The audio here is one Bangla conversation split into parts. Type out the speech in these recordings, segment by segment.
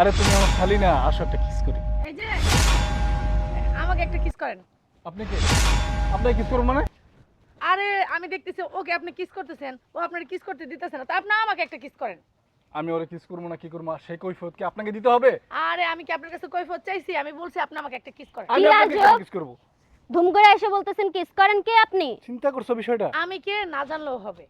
আরে তুমি আমার খালি না আসো একটা কিস করি। এই যে আমাকে একটা কিস করেন। আপনি কি? আপনাকে কিস করব মানে? আরে আমি দেখতেছি ওকে আপনি কিস করতেছেন ও আপনার কিস করতে দিতেছে না তো আপনি আমাকে একটা কিস করেন। আমি ওরে কিস করব না কি করব? সেই কৈফত কি আপনাকে দিতে হবে? আরে আমি কি আপনার কাছে কৈফত চাইছি? আমি বলছি আপনি আমাকে একটা কিস করেন। আমি কি আপনাকে লাজুক? কিস করব। ধুম করে এসে বলতেছেন কিস করেন কে আপনি? চিন্তা করছ বিষয়টা? আমি কে? না জানলেও হবে।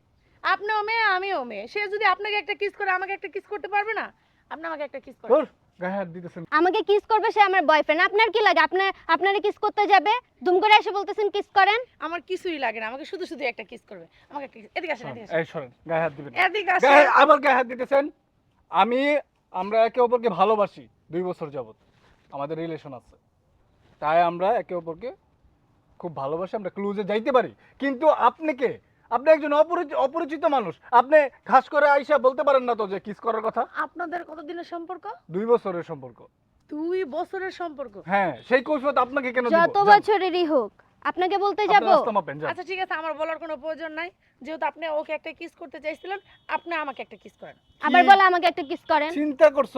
আপনিও মেয়ে আমিও মেয়ে। সে যদি আপনাকে একটা কিস করে আমাকে একটা কিস করতে পারবে না? আপনি আমাকে একটা কিস করেন। গায়ে হাত দিতেছেন। আমাকে কিস করবে সে আমার বয়ফ্রেন্ড আপনার কি লাগে? আপনার আপনারে কিস করতে যাবে? ধুম করে এসে বলতেছেন কিস করেন। আমার কিছুই লাগে না। আমাকে শুধু শুধু একটা কিস করবে। আমাকে একটা kiss- এদিকে আসেন এদিকে আসেন। এই সরেন গায়ে হাত দিবেন। এদিকে গায়ে আসেন আবার গায়ে হাত দিতেছেন। আমি আমরা একে অপরকে ভালোবাসি দুই বছর যাবত আমাদের রিলেশন আছে। তাই আমরা একে অপরকে খুব ভালোবাসি আমরা ক্লুজে যাইতে পারি। কিন্তু আপনি কে? আপনি একজন অপরিচিত অপরিচিত মানুষ। আপনি খাস করে আইসা বলতে পারেন না তো যে কিস করার কথা? আপনাদের কতদিনের সম্পর্ক? দুই বছরের সম্পর্ক। দুই বছরের সম্পর্ক? হ্যাঁ সেই কৈফত আপনাকে কেন দিব? যত বছরেরই হোক আপনাকে বলতে যাব। আচ্ছা ঠিক আছে আমার বলার কোনো প্রয়োজন নাই। যেহেতু আপনি ওকে একটা কিস করতে চাইছিলেন আপনি আমাকে একটা কিস করেন। আবার বলে আমাকে একটা কিস করেন। চিন্তা করছ?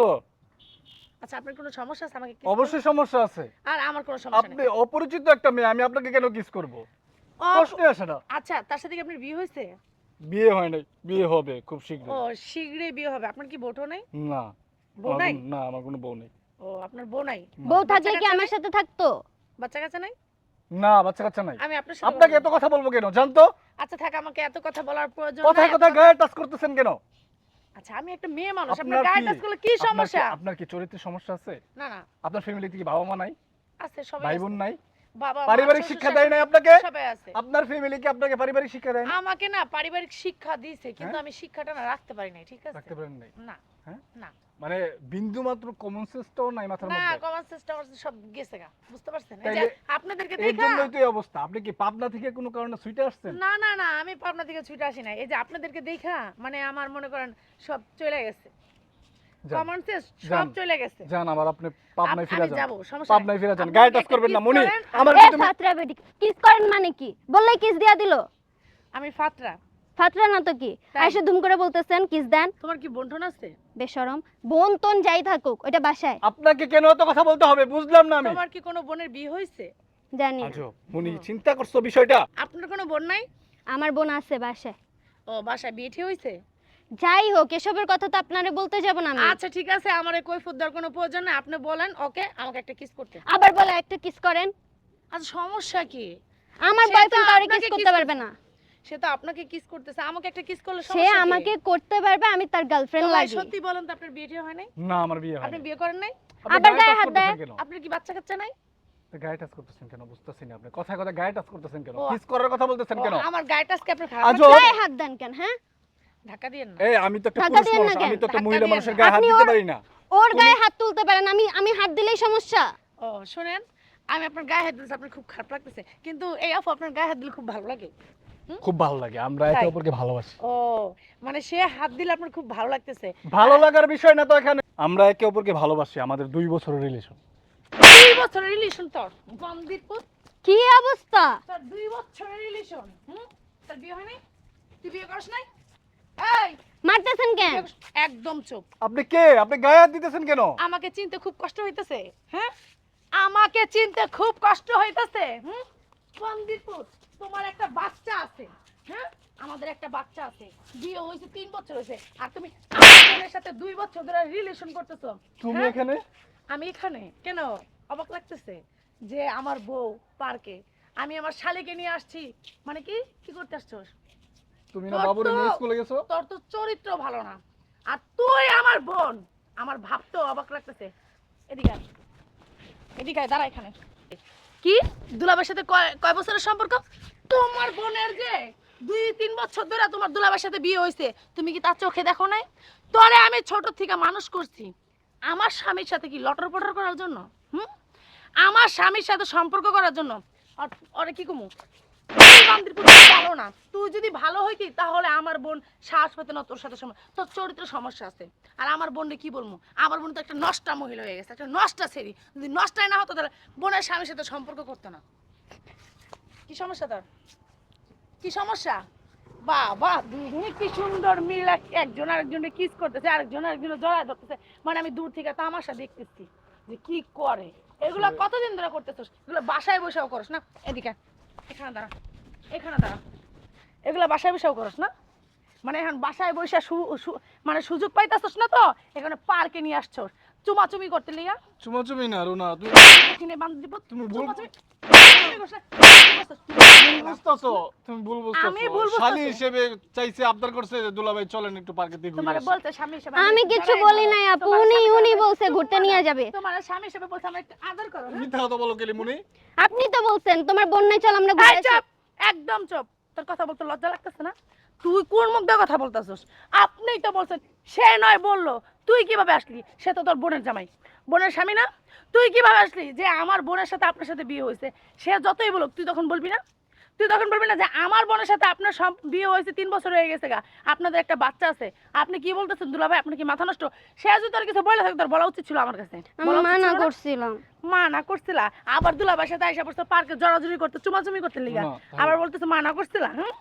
আচ্ছা আপনার কোনো সমস্যা আছে আমাকে অবশ্যই সমস্যা আছে। আর আমার কোনো সমস্যা আপনি অপরিচিত একটা মেয়ে আমি আপনাকে কেন কিস করব? আসে না। আচ্ছা তার সাথে কি আপনার বিয়ে হয়েছে? বিয়ে হয় নাই বিয়ে হবে খুব ও শীঘ্রই শীঘ্রই বিয়ে হবে। আপনার কি নাই? না। বউ নাই? না আমার কোনো বউ নেই। ও আপনার বউ নাই? বউ থাকলে কি আমার সাথে থাকতো? বাচ্চা কাচ্চা নাই? না বাচ্চা কাচ্চা নাই। আমি আপনার সাথে আপনাকে এত কথা বলব কেন? জানতো? আচ্ছা থাক আমাকে এত কথা বলার প্রয়োজন নাই। কথায় আপনার- গায়ে টাচ করতেছেন কেন? আচ্ছা আমি একটা মেয়ে মানুষ আপনার গায়ে কি- টাচ করলে কি সমস্যা? আপনার কি চরিত্রের সমস্যা আছে? না না। আপনার ফ্যামিলিতে কি বাবা মা নাই? আছে সবাই ভাই বোন নাই? পারিবারিক শিক্ষা দেয় নাই আপনাকে? আপনার ফ্যামিলি কি আপনাকে পারিবারিক শিক্ষা দেয় আমাকে না পারিবারিক শিক্ষা দিয়েছে কিন্তু হ্যাঁ? আমি শিক্ষাটা না রাখতে পারি নাই ঠিক আছে? রাখতে পারেন নাই? না হ্যাঁ? না। মানে বিন্দু মাত্র কমন সেন্সটাও নাই মাথার মধ্যে না কমন সেন্স টামন সেন্স সব গেছে গা বুঝতে পারছেন? এই যে আপনাদেরকে এর দেখা জন্যই তো এই অবস্থা। আপনি কি পাবনা থেকে কোনো কারণে ছুটে আসছেন? না না না আমি পাবনা থেকে ছুটে আসি না এই যে আপনাদেরকে দেখা মানে আমার মনে করেন সব চলে গেছে। কমন সেন্স সব চলে গেছে। যান আবার আপনি পাবনায় ফিরে যান। পাবনায় ফিরে যান। গায়ে টাচ করবেন না মনি। আমার এ ফাতরা বেটি কিস করেন মানে কি? বললেই কিস দিয়া দিল? আমি ফাতরা। ফাতরা না তো কি? তাই। ধুম করে বলতেছেন কিস দেন। তোমার কি বন্টন আছে? বেশরম। বোন তোন যাই থাকুক ওটা বাসায়। আপনাকে কেন এত কথা বলতে হবে? বুঝলাম না আমি। তোমার কি কোনো বোনের বিয়ে হয়েছে? জানি। মনি চিন্তা করছ বিষয়টা? আপনার কোনো বোন নাই? আমার বোন আছে বাসায়। ও বাসায় বিয়ে ঠিক হয়েছে? যাই হোক এসবের কথা তো আপনারে বলতে যাব না আমি। আচ্ছা ঠিক আছে আমার এই কৈফত দেওয়ার কোনো প্রয়োজন নাই। আপনি বলেন ওকে আমাকে একটা কিস করতে। আবার বলে একটা কিস করেন। আচ্ছা সমস্যা কি? আমার সে তো বয়ফ্রেন্ড আপনাকে কিস kiss করতে পারবে না। সে তো আপনাকে কিস করতেছে। আমাকে একটা কিস করলে সে সমস্যা কি? আমাকে করতে পারবে আমি তার গার্লফ্রেন্ড তো ভাই, লাগি সত্যি বলেন তো আপনার বিয়ে হয় নাই? না আমার বিয়ে হয় আপনি বিয়ে করেন নাই? আবার গায়ে হাত দেয়। কেন? আপনার কি বাচ্চা কাচ্চা নাই? গায়ে টাচ করতেছেন কেন? আপনি। কথায় কথায় গায়ে টাচ করতেছেন কেন? ও, কিস করার কথা বলতেছেন ও, আমার গায়ে টাচকে আপনার খারাপ আজব। লাগছে? গায়ে হাত দেন কেন হ্যাঁ? ধাক্কা দিয়েন না। এই আমি তো একটা পুরুষ মানুষ আমি তো একটা মহিলা মানুষের গায়ে হাত দিতে পারি না। ওর গায়ে হাত তুলতে পারেন আমি আমি হাত দিলেই সমস্যা। ও শুনেন আমি আপনার গায়ে হাত দিয়েছি আপনার খুব খারাপ লাগতেছে। কিন্তু এই আপু আপনার গায়ে হাত দিলে খুব ভালো লাগে। খুব ভালো লাগে আমরা একে অপরকে ভালোবাসি। ও মানে সে হাত দিলে আপনার খুব ভালো লাগতেছে। ভালো লাগার বিষয় না তো এখানে। আমরা একে অপরকে ভালোবাসি আমাদের দুই বছরের রিলেশন দুই বছরের রিলেশন তোর? কি অবস্থা? তোর দুই বছরের রিলেশন হুম? তোর বিয়ে তুই বিয়ে করিস নাই? মারতেছেন কেন? বিয়ে একদম চুপ। আপনি কে? আপনি গায়ে হাত দিতেছেন কেন? আমাকে চিনতে খুব কষ্ট হইতেছে হ্যাঁ? আমাকে চিনতে খুব কষ্ট হইতেছে হুম? তোমার একটা বাচ্চা আছে হ্যাঁ? আমাদের একটা বাচ্চা আছে। বিয়ে হয়েছে তিন বছর হয়েছে। আর তুমি আমার সাথে দুই বছর ধরে রিলেশন করতেছো তুমি হ্যাঁ? এখানে? আমি এখানে? কেন? অবাক লাগতেছে যে আমার বউ পার্কে। আমি আমার শালিকে নিয়ে আসছি। মানে কি? কি করতে আসছোস তুমি না বাবুরে নিয়ে স্কুলে গেছো? তোর তো চরিত্র ভালো না। আর তুই আমার বোন। আমার ভাবতেও অবাক লাগতেছে। এদিকে আয়। এদিকে আয়, দাঁড়া এখানে। কি? দুলাবের সাথে কয় কয় বছরের সম্পর্ক? তোমার বোনের যে দুই তিন বছর ধরে তোমার দুলাবের সাথে বিয়ে হয়েছে তুমি কি তার চোখে দেখো নাই? তোরে আমি ছোট থেকে মানুষ করছি। আমার স্বামীর সাথে কি লটর পটর করার জন্য? হুম? আমার স্বামীর সাথে সম্পর্ক করার জন্য। আর কি কমু? ভালো না তুই যদি ভালো হইতি তাহলে আমার বোন সাহস পেতে না তোর সাথে সম- তোর চরিত্র সমস্যা আছে। আর আমার বোনকে কি বলব? আমার বোন তো একটা নষ্টা মহিলা হয়ে গেছে একটা নষ্টা ছেড়ি যদি নষ্টাই না হতো তাহলে বোনের স্বামীর সাথে সম্পর্ক করতো না। কি সমস্যা তোর? কি সমস্যা? বাবা দুজনে কি সুন্দর মিল এক- একজন আরেকজনে কিস করতেছে আরেকজন আরেকজনে জড়ায় ধরতেছে। মানে আমি দূর থেকে তামাশা দেখতেছি যে কি করে? এগুলো কতদিন ধরে করতেছিস? এগুলো বাসায় বসেও করস না? এদিকে। এখানে দাঁড়া এখানে দাঁড়া। এগুলো বাসায় বসেও করস না। মানে এখন বাসায় বসে মানে সুযোগ পাইতেছস না তো এখানে পার্কে নিয়ে আসছস। চুমাচুমি করতে লিয়া চুমাচুমি না রুনা তুমি এখানে বান্ধ দিব। তুমি ভুল- চুমাচুমি বুঝতেছো? তুমি ভুল বুঝতেছো। আমি ভুল বুঝতেছি। শালি হিসেবে চাইছে আবদার করছে যে দুলাভাই চলেন একটু পার্কে দিয়ে ঘুরে তোমার বলতে স্বামী হিসেবে আমি কিছু বলি নাই আপু উনি উনি বলছে ঘুরতে নিয়ে যাবে। তোমার স্বামী হিসেবে বলছে আমরা আদর করো হ্যাঁ? মিথ্যা কথা বলো কেলি মুনি। আপনি তো বলছেন তোমার বন্যায় চল আমরা ঘুরে আসি। চুপ! একদম চুপ! তোর কথা বলতে লজ্জা লাগতেছে না? তুই কোন মুখ দিয়ে কথা বলতেছিস? আপনিই তো বলছেন সে নয় বলল তুই কীভাবে আসলি? সে তো তোর বোনের জামাই। বোনের স্বামী না? তুই কীভাবে আসলি? যে আমার বোনের সাথে আপনার সাথে বিয়ে হয়েছে সে যতই বলুক তুই তখন বলবি না? তুই তখন বলবি না যে আমার বোনের সাথে আপনার বিয়ে হয়েছে তিন বছর হয়ে গেছে গা। আপনাদের একটা বাচ্চা আছে। আপনি কি বলতেছেন দুলাভাই? আপনি কি মাথা নষ্ট? সে যদি তোর কিছু বলে থাকে তোর বলা উচিত ছিল আমার কাছে। আমি মানা করছিলাম। মানা করছিলা? আবার দুলাভাইয়ের সাথে আইসা পড়ছে পার্কে জড়াজড়ি করতে চুমাচুমি করতে লিগা। আবার বলতেছে মানা করছিলা? হ্যাঁ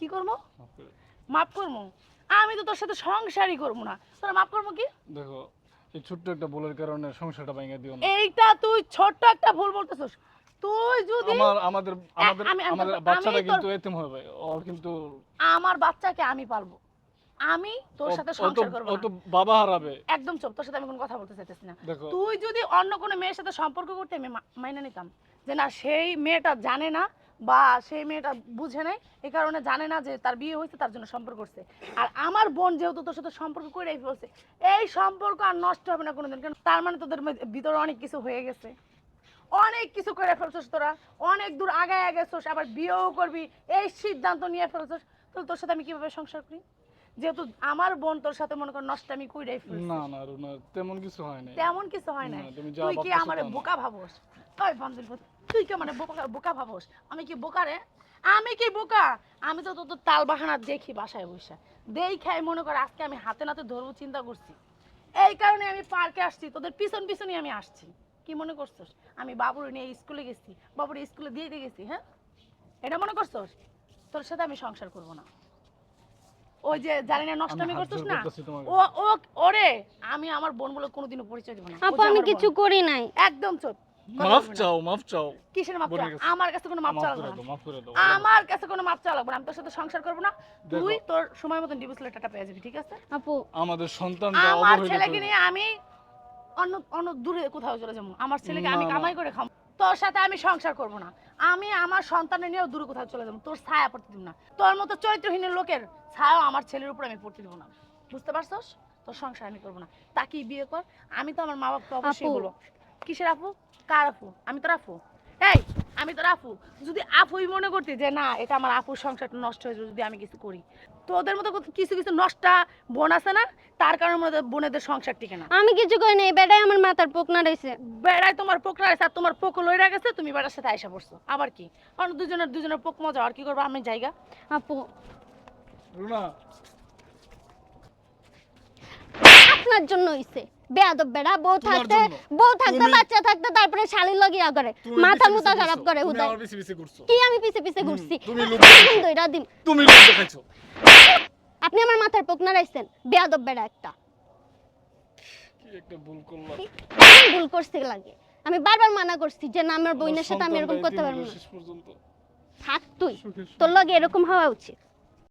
কি করব। মাফ করব? আমি তো তোর সাথে সংসারই করব না। তোর মাফ করব কি? দেখো এই ছোট্ট একটা ভুলের কারণে সংসারটা ভেঙে দিও না। এইটা তুই ছোট্ট একটা ভুল বলতেছিস। তুই যদি আমার আমাদের আমাদের আমি- আমি- আমাদের বাচ্চাটা কিন্তু এতিম হবে ও কিন্তু আমার বাচ্চাকে আমি পালবো। আমি তোর সাথে ও সংসার করব ও না। তো বাবা হারাবে। একদম চুপ তোর সাথে আমি কোনো কথা বলতে চাইতেছি না। তুই যদি অন্য কোনো মেয়ের সাথে সম্পর্ক করতে আমি মাইনে নিতাম যে না সেই মেয়েটা জানে না বা সেই মেয়েটা বুঝে নাই এই কারণে জানে না যে তার বিয়ে হয়েছে তার জন্য সম্পর্ক করছে। আর আমার বোন যেহেতু তোর সাথে সম্পর্ক করে ফেলছে এই সম্পর্ক আর নষ্ট হবে না কোনোদিন কারণ তার মানে তোদের ভিতরে অনেক কিছু হয়ে গেছে। অনেক কিছু করে ফেলছিস তোরা। অনেক দূর আগায় গেছিস আবার বিয়েও করবি। এই সিদ্ধান্ত নিয়ে ফেলছিস। তাহলে তোর সাথে আমি কীভাবে সংসার করি? যেহেতু আমার বোন তোর সাথে মনে কর নষ্ট আমি কইরাই ফেলছি। না না রুনা তেমন কিছু হয় নাই। তেমন কিছু হয় না না, তুই কি আমারে তা না। বোকা ভাবস? ওই বান্ধবী তুই কি মানে বোকা বোকা ভাবস? আমি কি বোকা রে? আমি কি বোকা? আমি তো তোর তাল বাহানা দেখি বাসায় বসে। দেখাই মনে কর আজকে আমি হাতে নাতে ধরবো চিন্তা করছি। এই কারণে আমি পার্কে আসছি তোদের পিছন পিছনই আমি আসছি। কি মনে করছস? আমি বাবুর নিয়ে স্কুলে গেছি বাবুর স্কুলে দিয়ে দিয়ে গেছি হ্যাঁ? এটা মনে করছস? তোর সাথে আমি সংসার করব না। ওই যে জানি না নষ্টমি করছিস না? ও ও ওরে আমি আমার বোন বলে কোনোদিনও পরিচয় দেবো না। আপু আমি কিছু করি নাই। একদম চুপ। মাফ চাও মাফ চাও। কিসের মাপ বোনের চাও? আমার কাছে কোনো মাপ মাফ দাও না। মাফ করে দাও আমার কাছে কোনো মাপ চাওয়া লাগবে না। আমি তোর সাথে সংসার করব না। তুই তোর সময় মতন ডিভোর্স লেটারটা পেয়ে যাবি ঠিক আছে? আপু। আমাদের সন্তানটা আমার অবহেলিত ছেলেকে নিয়ে আমি অন্য অন্য দূরে কোথাও চলে যাব। আমার ছেলেকে আমি। কামাই করে খাব। তোর সাথে আমি সংসার করব না। আমি আমার সন্তানের নিয়েও দূরে কোথাও চলে যাব। তোর ছায়া পড়তে দিব না। তোর মতো চরিত্রহীন লোকের ছায়াও আমার ছেলের উপর আমি পড়তে দিব না। বুঝতে পারছস? তোর সংসার আমি করব না। তাকেই বিয়ে কর। আমি তো আমার মা বাপকে অবশ্যই। বলব। কিসের আপু? কার আপু? আমি তোর আপু। এই! আমি তোর আপু। যদি আপুই মনে করতি যে না এটা আমার আপুর সংসারটা নষ্ট হয়ে যাবে যদি আমি কিছু করি। তোদের মতো কিছু কিছু নষ্টা বোন আছে না তার কারণে মনে বোনেদের সংসার টিকে না। আমি কিছু করি নাই বেটাই আমার মাথার পোক নাড়াইছে বেড়ায় তোমার পোকরা আছে আর তোমার পোক লইরা গেছে তুমি বেড়ার সাথে আইসা পড়ছো। আবার কি? কারণ দুজনের দুজনের পোক মজা আর কি করব? আমি জায়গা আপু। রুনা আপনার জন্য হইছে। বেয়াদব বেড়া বউ থাকতে বউ থাকতে বাচ্চা থাকতে তারপরে শালির লগিয়া করে। মাথা মুতা খারাপ করে ঘুরছো। কি আমি পিছে পিছে ঘুরছি তুমি দইরা দিন তুমি লোক দেখাইছো। আপনি আমার মাথার পোক নাড়াইছেন বেয়াদব বেড়া একটা। কি একটা ভুল করলাম ভুল করছি লাগে? আমি বারবার মানা করছি যে না আমার বোনের সাথে আমি এরকম করতে পারব না। থাক তুই। তোর লগে এরকম হওয়া উচিত।